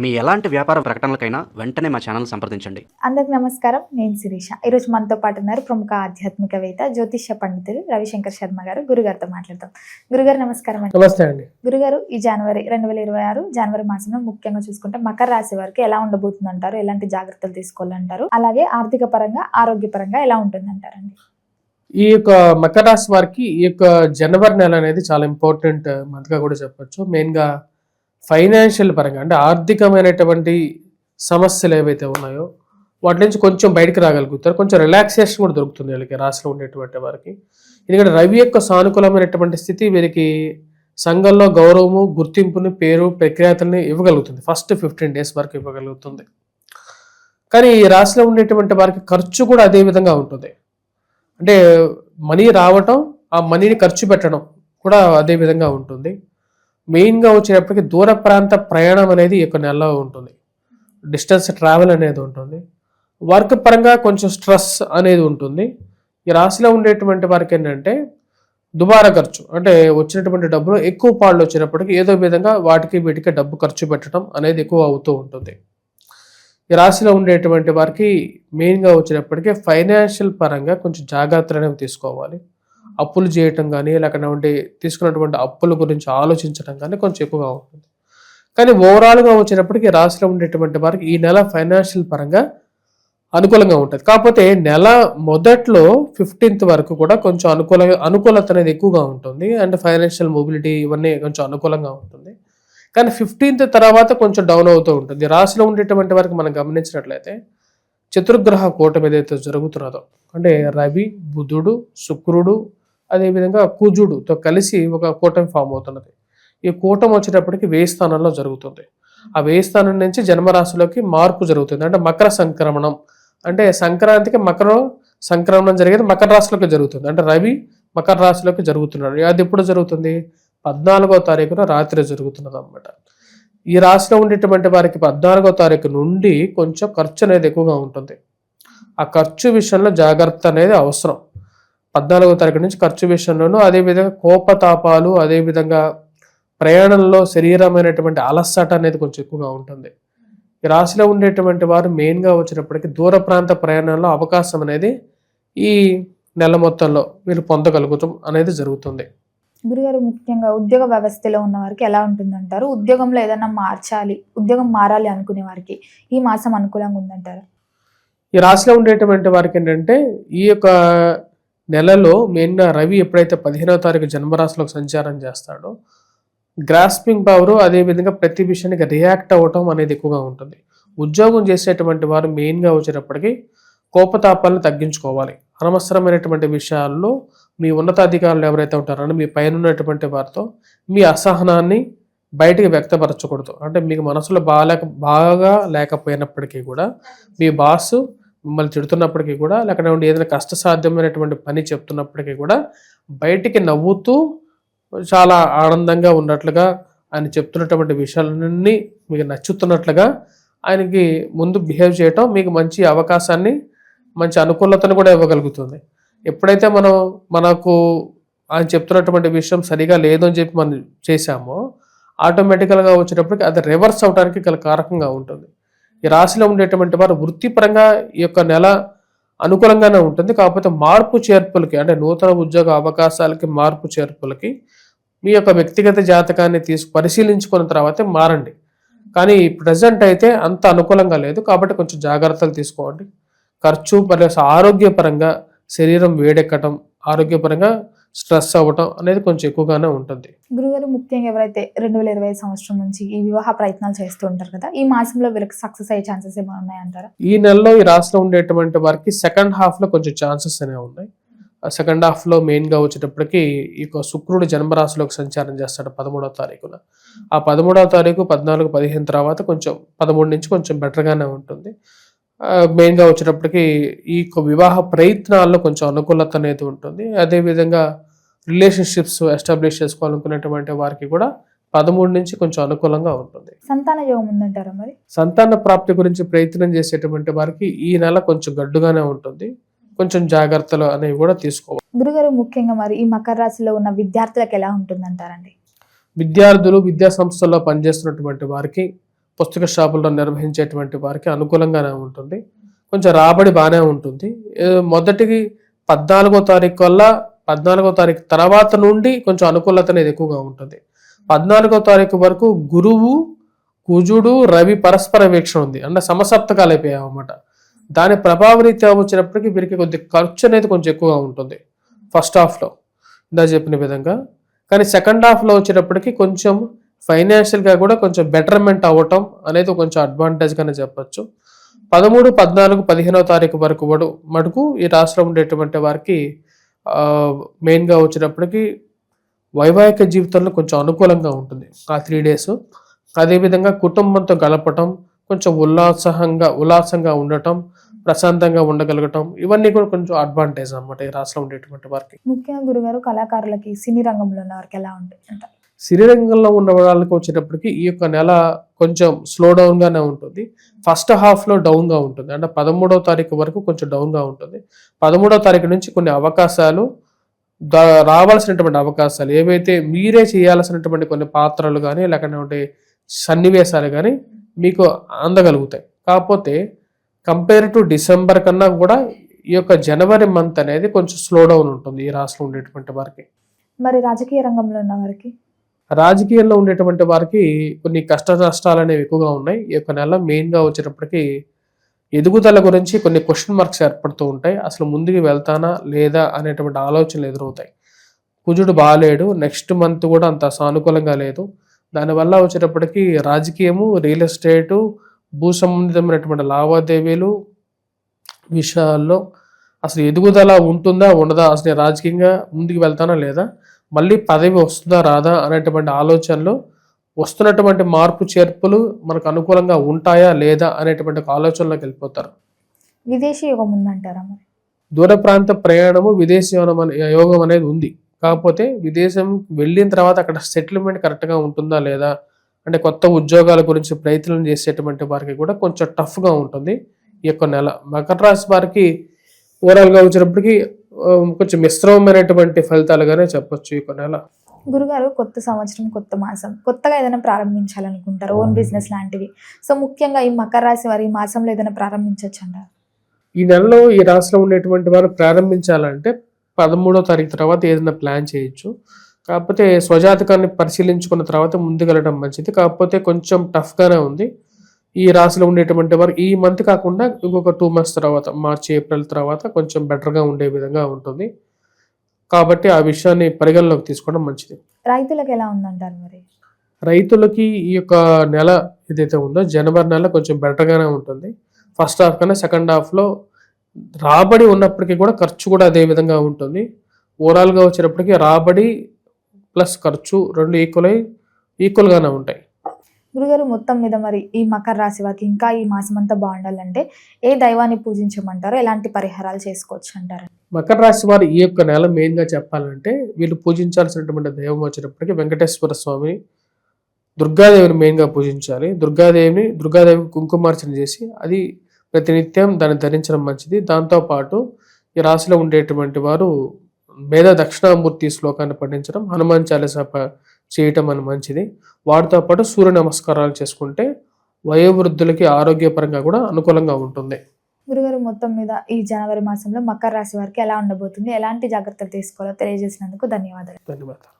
మీ ఎలాంటి వ్యాపార ప్రకటనలకైనా వెంటనే మా ఛానల్ సంప్రదించండి. అందరికి నమస్కారం నేను శిరీష. ఈరోజు మనతో పాటు ఉన్నారు ప్రముఖ ఆధ్యాత్మికవేత్త జ్యోతిష్య పండితులు రవిశంకర్ శర్మ గారు. గురుగారితో మాట్లాడతాం గురుగారు నమస్కారం అండి. నమస్తే అండి. గురుగారు ఈ జనవరి రెండు వేల ఇరవై ఆరు జనవరి మాసంలో ముఖ్యంగా చూసుకుంటే మకర రాశి వారికి ఎలా ఉండబోతుంది అంటారు ఎలాంటి జాగ్రత్తలు తీసుకోవాలంటారు? అలాగే ఆర్థిక పరంగా ఆరోగ్య పరంగా ఎలా ఉంటుంది అంటారండి ఈ యొక్క మకర రాశి వారికి ఈ యొక్క జనవరి నెల అనేది చాలా ఇంపార్టెంట్ మంత్గా కూడా చెప్పొచ్చు. మెయిన్గా ఫైనాన్షియల్ పరంగా అంటే ఆర్థికమైనటువంటి సమస్యలు ఏవైతే ఉన్నాయో వాటి నుంచి కొంచెం బయటకు రాగలుగుతారు. కొంచెం రిలాక్సేషన్ కూడా దొరుకుతుంది వీళ్ళకి రాశిలో ఉండేటువంటి వారికి. ఎందుకంటే రవి యొక్క సానుకూలమైనటువంటి స్థితి వీరికి సంఘంలో గౌరవము గుర్తింపుని పేరు ప్రఖ్యాతుల్ని ఇవ్వగలుగుతుంది. ఫస్ట్ ఫిఫ్టీన్ డేస్ వరకు ఇవ్వగలుగుతుంది. కానీ ఈ రాశిలో ఉండేటువంటి వారికి ఖర్చు కూడా అదే విధంగా ఉంటుంది. అంటే మనీ రావటం ఆ మనీని ఖర్చు పెట్టడం కూడా అదే విధంగా ఉంటుంది. మెయిన్గా వచ్చేటప్పటికి దూర ప్రాంత ప్రయాణం అనేది ఈ యొక్క నెలలో ఉంటుంది. డిస్టెన్స్ ట్రావెల్ అనేది ఉంటుంది. వర్క్ పరంగా కొంచెం స్ట్రెస్ అనేది ఉంటుంది. ఈ రాశిలో ఉండేటువంటి వారికి ఏంటంటే దుబారా ఖర్చు అంటే వచ్చినటువంటి డబ్బులు ఎక్కువ పాళ్ళు వచ్చినప్పటికీ ఏదో విధంగా వాటికి వీటికి డబ్బు ఖర్చు పెట్టడం అనేది ఎక్కువ అవుతూ ఉంటుంది. ఈ రాశిలో ఉండేటువంటి వారికి మెయిన్గా వచ్చినప్పటికీ ఫైనాన్షియల్ పరంగా కొంచెం జాగ్రత్తలు అనేవి తీసుకోవాలి. అప్పులు చేయటం కానీ లేకపోతే తీసుకున్నటువంటి అప్పుల గురించి ఆలోచించడం కానీ కొంచెం ఎక్కువగా ఉంటుంది. కానీ ఓవరాల్గా వచ్చినప్పటికీ రాశిలో ఉండేటువంటి వారికి ఈ నెల ఫైనాన్షియల్ పరంగా అనుకూలంగా ఉంటుంది. కాకపోతే నెల మొదట్లో ఫిఫ్టీన్త్ వరకు కూడా కొంచెం అనుకూల అనుకూలత అనేది ఎక్కువగా ఉంటుంది. అండ్ ఫైనాన్షియల్ మొబిలిటీ ఇవన్నీ కొంచెం అనుకూలంగా ఉంటుంది. కానీ ఫిఫ్టీన్త్ తర్వాత కొంచెం డౌన్ అవుతూ ఉంటుంది. రాశిలో ఉండేటువంటి వారికి మనం గమనించినట్లయితే చతుర్గ్రహ కూటమి ఏదైతే జరుగుతున్నదో అంటే రవి బుధుడు శుక్రుడు అదేవిధంగా కుజుడుతో కలిసి ఒక కూటమి ఫామ్ అవుతున్నది. ఈ కూటమి వచ్చేటప్పటికి వేయి స్థానంలో జరుగుతుంది. ఆ వేయి స్థానం నుంచి జన్మరాశిలోకి మార్పు జరుగుతుంది. అంటే మకర సంక్రమణం. అంటే సంక్రాంతికి మకర సంక్రమణం జరిగేది మకర రాశిలోకి జరుగుతుంది. అంటే రవి మకర రాశిలోకి జరుగుతున్నాడు. అది ఎప్పుడు జరుగుతుంది? పద్నాలుగో తారీఖున రాత్రి జరుగుతున్నది అనమాట ఈ రాశిలో ఉండేటువంటి వారికి పద్నాలుగో తారీఖు నుండి కొంచెం ఖర్చు అనేది ఎక్కువగా ఉంటుంది. ఆ ఖర్చు విషయంలో జాగ్రత్త అనేది అవసరం. పద్నాలుగో తారీఖు నుంచి ఖర్చు విషయంలోనూ అదేవిధంగా కోపతాపాలు అదేవిధంగా ప్రయాణంలో శరీరమైనటువంటి అలసట అనేది కొంచెం ఎక్కువగా ఉంటుంది. ఈ రాశిలో ఉండేటువంటి వారు మెయిన్గా వచ్చినప్పటికీ దూర ప్రాంత ప్రయాణంలో అవకాశం అనేది ఈ నెల మొత్తంలో వీళ్ళు పొందగలుగుతాం అనేది జరుగుతుంది. గురుగారు ముఖ్యంగా ఉద్యోగ వ్యవస్థలో ఉన్న వారికి ఎలా ఉంటుంది అంటారు ఉద్యోగంలో ఏదైనా మార్చాలి ఉద్యోగం మారాలి అనుకునే వారికి ఈ మాసం అనుకూలంగా ఉందంటారు? ఈ రాశిలో ఉండేటువంటి వారికి ఏంటంటే ఈ యొక్క నెలలో మెయిన్గా రవి ఎప్పుడైతే పదిహేనవ తారీఖు జన్మరాశిలోకి సంచారం చేస్తాడో గ్రాస్పింగ్ పవర్ అదేవిధంగా ప్రతి విషయానికి రియాక్ట్ అవ్వటం అనేది ఎక్కువగా ఉంటుంది. ఉద్యోగం చేసేటువంటి వారు మెయిన్గా వచ్చేటప్పటికి కోపతాపాలను తగ్గించుకోవాలి. అనవసరమైనటువంటి విషయాల్లో మీ ఉన్నతాధికారులు ఎవరైతే ఉంటారో మీ పైన ఉన్నటువంటి వారితో మీ అసహనాన్ని బయటికి వ్యక్తపరచకూడదు. అంటే మీకు మనసులో బాగాలేక బాగా లేకపోయినప్పటికీ కూడా మీ బాస్ మిమ్మల్ని తిడుతున్నప్పటికీ కూడా లేకపోతే ఏదైనా కష్టసాధ్యమైనటువంటి పని చెప్తున్నప్పటికీ కూడా బయటికి నవ్వుతూ చాలా ఆనందంగా ఉన్నట్లుగా ఆయన చెప్తున్నటువంటి విషయాలన్నీ మీకు నచ్చుతున్నట్లుగా ఆయనకి ముందు బిహేవ్ చేయటం మీకు మంచి అవకాశాన్ని మంచి అనుకూలతను కూడా ఇవ్వగలుగుతుంది. ఎప్పుడైతే మనం మనకు ఆయన చెప్తున్నటువంటి విషయం సరిగా లేదు అని చెప్పి మనం చేశామో ఆటోమేటికల్గా వచ్చేటప్పటికి అది రివర్స్ అవడానికి గల కారకంగా ఉంటుంది. ఈ రాశిలో ఉండేటువంటి వారు వృత్తిపరంగా ఈ యొక్క నెల అనుకూలంగానే ఉంటుంది. కాకపోతే మార్పు చేర్పులకి అంటే నూతన ఉద్యోగ అవకాశాలకి మార్పు చేర్పులకి మీ యొక్క వ్యక్తిగత జాతకాన్ని తీసు పరిశీలించుకున్న తర్వాతే మారండి. కానీ ప్రజెంట్ అయితే అంత అనుకూలంగా లేదు. కాబట్టి కొంచెం జాగ్రత్తలు తీసుకోండి. ఖర్చు మరియు ఆరోగ్యపరంగా శరీరం వేడెక్కడం ఆరోగ్యపరంగా స్ట్రెస్ అవ్వటం అనేది కొంచెం ఎక్కువగానే ఉంటుంది. గురుగారు ముఖ్యంగా ఎవరైతే రెండు వేల ఇరవై సంవత్సరం నుంచి ఈ వివాహ ప్రయత్నాలు చేస్తూ ఉంటారు కదా ఈ మాసంలో వీళ్ళకి సక్సెస్ అయ్యే ఛాన్సెస్ ఏమైనా ఉన్నాయంటారా? ఈ నెలలో ఈ రాశిలో ఉండేటువంటి వారికి సెకండ్ హాఫ్లో కొంచెం ఛాన్సెస్ అనేవి ఉన్నాయి. సెకండ్ హాఫ్లో మెయిన్గా వచ్చేటప్పటికి ఈ యొక్క శుక్రుడు జన్మరాశిలోకి సంచారం చేస్తాడు పదమూడవ తారీఖున. ఆ పదమూడవ తారీఖు పద్నాలుగు పదిహేను తర్వాత కొంచెం పదమూడు నుంచి కొంచెం బెటర్గానే ఉంటుంది. మెయిన్గా వచ్చేటప్పటికి ఈ వివాహ ప్రయత్నాల్లో కొంచెం అనుకూలత అనేది ఉంటుంది. అదేవిధంగా రిలేషన్షిప్స్ ఎస్టాబ్లిష్ చేసుకోవాలనుకునేటువంటి వారికి కూడా పదమూడు నుంచి కొంచెం అనుకూలంగా ఉంటుంది. సంతాన యోగం ఉందంటారా మరి? సంతాన ప్రాప్తి గురించి ప్రయత్నం చేసేటువంటి వారికి ఈ నెల కొంచెం గడ్డుగానే ఉంటుంది. కొంచెం జాగ్రత్తలు అనేవి కూడా తీసుకోవాలి. గురుగారు ముఖ్యంగా మరి ఈ మకర రాశిలో ఉన్న విద్యార్థులకు ఎలా ఉంటుందంటారండి? విద్యార్థులు విద్యా సంస్థల్లో పనిచేస్తున్నటువంటి వారికి పుస్తక షాపుల్లో నిర్వహించేటువంటి వారికి అనుకూలంగానే ఉంటుంది. కొంచెం రాబడి బాగానే ఉంటుంది. మొదటికి పద్నాలుగో తారీఖు వల్ల పద్నాలుగో తారీఖు తర్వాత నుండి కొంచెం అనుకూలత అనేది ఎక్కువగా ఉంటుంది. పద్నాలుగో తారీఖు వరకు గురువు కుజుడు రవి పరస్పర వీక్షణ ఉంది. అంటే సమసప్తకాలు అయిపోయాయి అన్నమాట. దాని ప్రభావరీత్యా వచ్చినప్పటికీ వీరికి కొద్ది ఖర్చు అనేది కొంచెం ఎక్కువగా ఉంటుంది. ఫస్ట్ హాఫ్లో. ఇందా చెప్పిన విధంగా. కానీ సెకండ్ హాఫ్లో వచ్చేటప్పటికి కొంచెం ఫైనాన్షియల్గా కూడా కొంచెం బెటర్మెంట్ అవ్వటం అనేది కొంచెం అడ్వాంటేజ్గానే చెప్పచ్చు. పదమూడు పద్నాలుగు పదిహేనో తారీఖు వరకు వడు మటుకు ఈ రాష్ట్రంలో ఉండేటువంటి వారికి మెయిన్గా వచ్చినప్పటికీ వైవాహిక జీవితంలో కొంచెం అనుకూలంగా ఉంటుంది. ఆ త్రీ డేస్ అదేవిధంగా కుటుంబంతో గడపటం కొంచెం ఉల్లాసంగా ఉల్లాసంగా ఉండటం ప్రశాంతంగా ఉండగలగటం ఇవన్నీ కూడా కొంచెం అడ్వాంటేజ్ అన్నమాట ఈ రాష్ట్రంలో ఉండేటువంటి వారికి. ముఖ్యంగా గురుగారు కళాకారులకి సినీ రంగంలో ఉన్న వారికి ఎలా ఉంటుంది అంటారు సిరిరంగంలో ఉన్న వాళ్ళకి వచ్చేటప్పటికి ఈ యొక్క నెల కొంచెం స్లో డౌన్గానే ఉంటుంది. ఫస్ట్ హాఫ్లో డౌన్గా ఉంటుంది. అంటే పదమూడవ తారీఖు వరకు కొంచెం డౌన్గా ఉంటుంది. పదమూడవ తారీఖు నుంచి కొన్ని అవకాశాలు రావాల్సినటువంటి అవకాశాలు ఏవైతే మీరే చేయాల్సినటువంటి కొన్ని పాత్రలు కానీ లేకపోతే సన్నివేశాలు కానీ మీకు అందగలుగుతాయి. కాకపోతే కంపేర్ టు డిసెంబర్ కన్నా కూడా ఈ యొక్క జనవరి మంత్ అనేది కొంచెం స్లో డౌన్ ఉంటుంది ఈ రాష్ట్రంలో ఉండేటువంటి వారికి. మరి రాజకీయ రంగంలో ఉన్న వారికి? రాజకీయాల్లో ఉండేటువంటి వారికి కొన్ని కష్ట నష్టాలు అనేవి ఎక్కువగా ఉన్నాయి. ఈ యొక్క నెల మెయిన్గా వచ్చేటప్పటికి ఎదుగుదల గురించి కొన్ని క్వశ్చన్ మార్క్స్ ఏర్పడుతూ ఉంటాయి. అసలు ముందుకు వెళ్తానా లేదా అనేటువంటి ఆలోచనలు ఎదురవుతాయి. కుజుడు బాగాలేడు నెక్స్ట్ మంత్ కూడా అంత సానుకూలంగా లేదు. దానివల్ల వచ్చేటప్పటికి రాజకీయము రియల్ ఎస్టేటు భూ సంబంధితమైనటువంటి లావాదేవీలు విషయాల్లో అసలు ఎదుగుదల ఉంటుందా ఉండదా అసలు రాజకీయంగా ముందుకు వెళ్తానా లేదా మళ్ళీ పదవి వస్తుందా రాదా అనేటువంటి ఆలోచనలు వస్తున్నటువంటి మార్పు చేర్పులు మనకు అనుకూలంగా ఉంటాయా లేదా అనేటువంటి ఆలోచనలోకి వెళ్ళిపోతారు. విదేశీ యుగం ఉందంటారా మరి? దూర ప్రాంత ప్రయాణము విదేశీ యోగం యోగం అనేది ఉంది. కాకపోతే విదేశం వెళ్ళిన తర్వాత అక్కడ సెటిల్మెంట్ కరెక్ట్గా ఉంటుందా లేదా అంటే కొత్త ఉద్యోగాల గురించి ప్రయత్నం చేసేటువంటి వారికి కూడా కొంచెం టఫ్గా ఉంటుంది ఈ యొక్క నెల. మకర రాశి వారికి ఓవరాల్గా వచ్చినప్పటికీ కొంచెం మిశ్రమమైనటువంటి ఫలితాలుగానే చెప్పొచ్చు ఈ నెల గురుగారు కొత్త సంవత్సరం కొత్త మాసం. కొత్తగా ఏదైనా ప్రారంభించాలనుకుంటారు? ఓన్ బిజినెస్ లాంటివి. సో ముఖ్యంగా ఈ మకర రాశి వారి ఈ మాసంలో ఏదైనా ప్రారంభించవచ్చు అంటారు ఈ నెలలో ఈ రాశిలో ఉండేటువంటి వారు ప్రారంభించాలంటే పదమూడో తారీఖు తర్వాత ఏదైనా ప్లాన్ చేయొచ్చు. కాకపోతే స్వజాతకాన్ని పరిశీలించుకున్న తర్వాత ముందుకెళ్ళడం మంచిది. కాకపోతే కొంచెం టఫ్గానే ఉంది. ఈ రాశిలో ఉండేటువంటి వారు ఈ మంత్ కాకుండా ఇంకొక టూ మంత్స్ తర్వాత మార్చి ఏప్రిల్ తర్వాత కొంచెం బెటర్గా ఉండే విధంగా ఉంటుంది. కాబట్టి ఆ విషయాన్ని పరిగణలోకి తీసుకోవడం మంచిది. రైతులకు ఎలా ఉందంటారు మరి? రైతులకి ఈ యొక్క నెల ఏదైతే ఉందో జనవరి నెల కొంచెం బెటర్గానే ఉంటుంది. ఫస్ట్ హాఫ్ కన్నా సెకండ్ హాఫ్లో రాబడి ఉన్నప్పటికీ కూడా ఖర్చు కూడా అదే విధంగా ఉంటుంది. ఓవరాల్గా వచ్చేటప్పటికి రాబడి ప్లస్ ఖర్చు రెండు ఈక్వల్ అయి ఈక్వల్గానే ఉంటాయి. గురుగారు మొత్తం మీద మరి ఈ మకర రాశి వారికి ఇంకా ఈ మాసం అంతా బాగుండాలంటే ఏ దైవాన్ని పూజించమంటారు? ఎలాంటి పరిహారాలు చేసుకోవచ్చు అంటారు? మకర రాశి వారు ఈ యొక్క నెల మెయిన్గా చెప్పాలంటే వీళ్ళు పూజించాల్సినటువంటి దైవం వచ్చినప్పటికీ వెంకటేశ్వర స్వామి దుర్గాదేవిని మెయిన్గా పూజించాలి. దుర్గాదేవిని దుర్గాదేవికి కుంకుమార్చన చేసి అది ప్రతినిత్యం దాన్ని ధరించడం మంచిది. దాంతోపాటు ఈ రాశిలో ఉండేటువంటి వారు మేధ దక్షిణామూర్తి శ్లోకాన్ని పఠించడం హనుమాన్ చాలీసా చేయటం అని మంచిది. వాటితో పాటు సూర్య నమస్కారాలు చేసుకుంటే వయోవృద్ధులకి ఆరోగ్యపరంగా కూడా అనుకూలంగా ఉంటుంది. గురుగారు మొత్తం మీద ఈ జనవరి మాసంలో మకర రాశి వారికి ఎలా ఉండబోతుంది? ఎలాంటి జాగ్రత్తలు తీసుకోవాలో తెలియజేసినందుకు ధన్యవాదాలు. ధన్యవాదాలు.